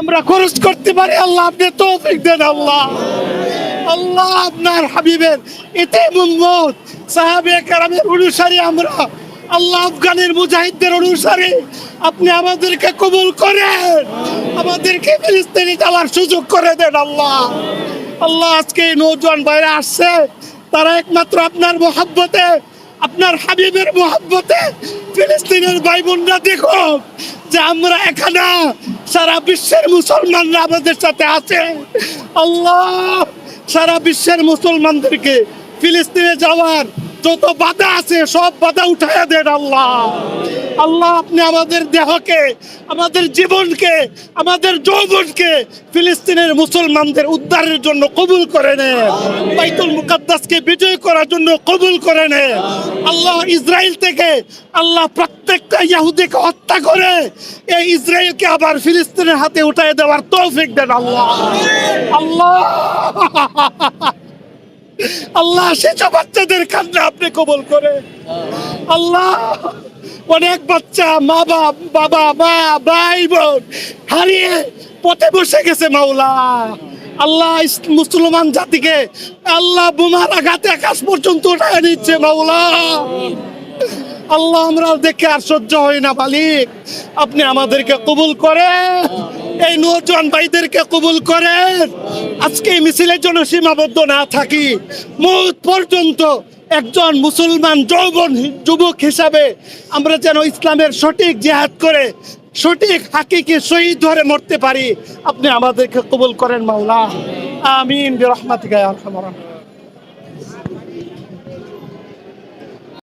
আমরা খরচ করতে পারি, আল্লাহ আপনি তৌফিক দেন, আল্লাহ। আল্লাহ আপনার হাবিবের এতে মোহাম্মদ সাহাবে কারামের অনুসারী আমরা। আল্লাহ আফগানের মুজাহিদদের অনুসারী। আপনি আমাদেরকে কবুল করেন। আমাদেরকে ফিলিস্তিনি যাওয়ার সুযোগ করে দেন, আল্লাহ। আল্লাহ আজকে এই নৌজওয়ান বাইরে আসছে। তারা একমাত্র আপনার মোহাব্বতে, আপনার হাবিবের মোহাব্বতে ফিলিস্তিনের ভাই বোনরা দেখো যে আমরা এখানে সারা বিশ্বের মুসলমানরা আমাদের সাথে আছে। আল্লাহ, সারা বিশ্বের মুসলমানদেরকে ফিলিস্তিনে যাওয়ার যত বাধা আছে, সব বাধা উঠাইয়া দেন আল্লাহ। আল্লাহ, আপনি আমাদের দেহকে, আমাদের জীবনকে, আমাদের যৌবনকে ফিলিস্তিনের মুসলমানদের উদ্ধারের জন্য কবুল করে নেন। বাইতুল মুকাদ্দাসকে বিজয় করার জন্য কবুল করে নেন। আল্লাহ ইসরায়েল থেকে আল্লাহ প্রত্যেকটা ইহুদিকে হত্যা করে এই ইসরায়েলকে আবার ফিলিস্তিনের হাতে উঠাই দেওয়ার তৌফিক দেন আল্লাহ। আল্লাহ। আল্লাহ সেসব বাচ্চাদের কান্না আপনি কবল করে আল্লাহ, অনেক বাচ্চা মা বাপ, বাবা, মা, ভাই, বোন হারিয়ে পথে বসে গেছে মাওলা। আল্লাহ মুসলমান জাতিকে আল্লাহ বোমার আঘাতে আকাশ পর্যন্ত উঠায় নিচ্ছে, মাওলা। আল্লাহ আমরা দেখে আর সহ্য হয় না, মালিক। আপনি আমাদেরকে কবুল করেন। এই নজন ভাইদেরকে কবুল করেন। আজকে মিছিলের জন্য সীমাবদ্ধ না থাকি, মৌত পর্যন্ত একজন মুসলমান যৌবন যুবক হিসাবে আমরা যেন ইসলামের সঠিক জেহাদ করে সঠিক হাকিকে শহীদ ধরে মরতে পারি। আপনি আমাদেরকে কবুল করেন মাওলা। আমিন রহমাতিকা আলহামরা